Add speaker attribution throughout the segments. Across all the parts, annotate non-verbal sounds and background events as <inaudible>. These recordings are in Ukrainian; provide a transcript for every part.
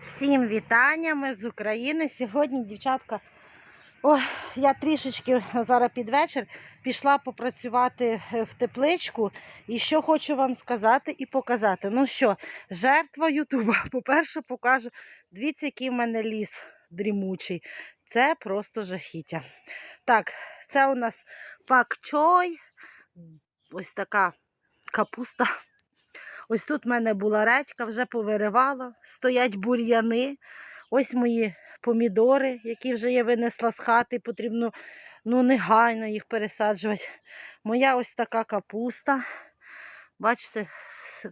Speaker 1: Всім вітання, з України. Сьогодні, дівчатка, о, я трішечки зараз під вечір пішла попрацювати е, в тепличку. І що хочу вам сказати і показати. Ну що, жертва Ютуба. <laughs> По-перше, покажу. Дивіться, який в мене ліс дрімучий. Це просто жахіття. Так, це у нас пак-чой. Ось така капуста. Ось тут в мене була редька, вже повиривала, стоять бур'яни. Ось мої помідори, які вже я винесла з хати, потрібно ну, негайно їх пересаджувати. Моя ось така капуста. Бачите,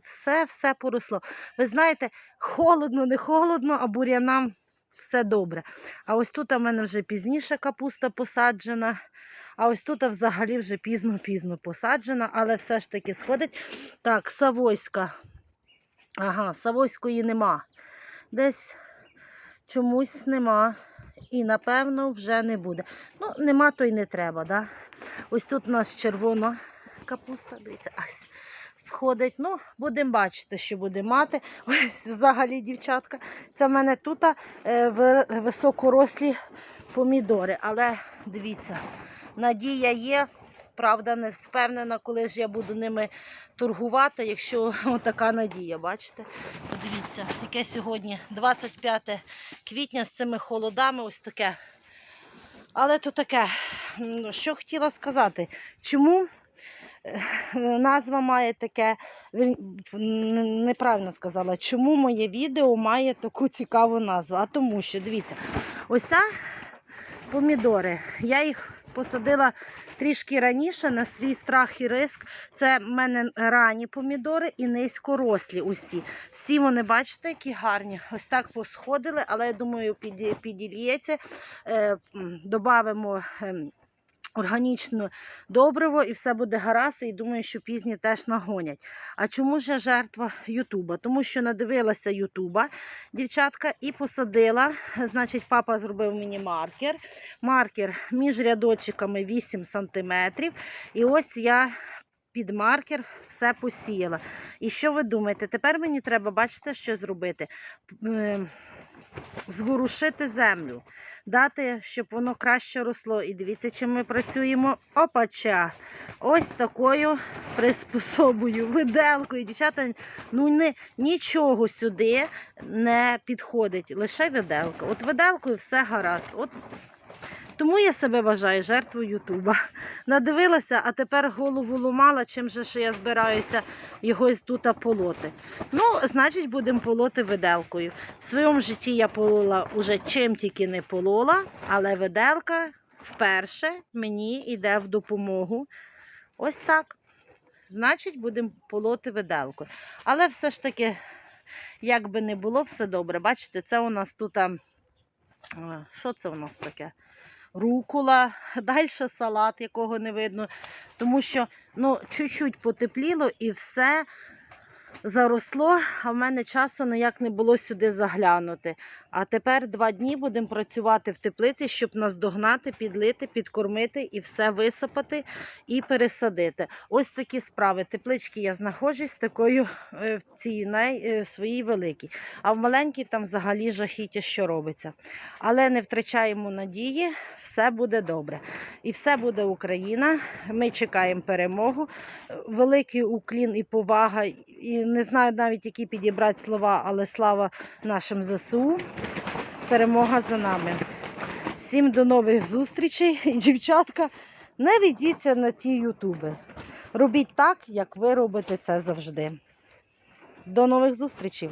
Speaker 1: все, все поросло. Ви знаєте, холодно, не холодно, а бур'янам все добре. А ось тут у мене вже пізніше капуста посаджена. А ось тут взагалі вже пізно-пізно посаджена, але все ж таки сходить. Так, Савойська. Ага, Савойської нема. Десь чомусь нема. І, напевно, вже не буде. Ну, нема, то й не треба, да? Ось тут у нас червона капуста, дивіться, ось сходить. Ну, будемо бачити, що буде мати. Ось взагалі, дівчатка. Це в мене тут е, високорослі помідори. Але дивіться, надія є. Правда, не впевнена, коли ж я буду ними торгувати, якщо <laughs> така надія, бачите? Подивіться, яке сьогодні 25 квітня з цими холодами, ось таке. Але то таке, що хотіла сказати, чому е, назва має таке, неправильно сказала, чому моє відео має таку цікаву назву? А тому що, дивіться, ось помідори, я їх посадила трішки раніше на свій страх і риск. Це в мене ранні помідори і низькорослі усі. Всі вони, бачите, які гарні. Ось так посходили, але я думаю, піді- підільється. Е, Добавимо ем, органічне добриво і все буде гаразд. І думаю, що пізні теж нагонять. А чому ж я жертва Ютуба? Тому що надивилася Ютуба дівчатка і посадила. Значить, папа зробив мені маркер. Маркер між рядочками 8 см. І ось я під маркер все посіяла. І що ви думаєте? Тепер мені треба, бачите, що зробити? Зворушити землю, дати, щоб воно краще росло. І дивіться, чим ми працюємо. Опача! Ось такою приспособою, виделкою. Дівчата, ну не, нічого сюди не підходить, лише виделка. От виделкою все гаразд. От тому я себе вважаю жертвою Ютуба. Надивилася, а тепер голову ломала, чим же ж я збираюся його тут полоти. Ну, значить, будемо полоти виделкою. В своєму житті я полола уже чим тільки не полола, але виделка вперше мені йде в допомогу. Ось так. Значить, будемо полоти виделкою. Але все ж таки, як би не було, все добре. Бачите, це у нас тут. Що це у нас таке? Рукула, <laughs> далі салат, якого не видно. Тому що ну, чуть-чуть потепліло і все заросло, а в мене часу ніяк не було сюди заглянути. А тепер два дні будемо працювати в теплиці, щоб наздогнати, підлити, підкормити і все висипати і пересадити. Ось такі справи. Теплички я знаходжусь такою е, в цій най, е, своїй великій. А в маленькій там взагалі жахіття, що робиться. Але не втрачаємо надії, все буде добре. І все буде Україна. Ми чекаємо перемогу. Великий уклін і повага. І не знаю навіть, які підібрати слова, але слава нашим ЗСУ. Перемога за нами. Всім до нових зустрічей. <laughs> І, дівчатка, не ведіться на ті ютуби. Робіть так, як ви робите це завжди. До нових зустрічей!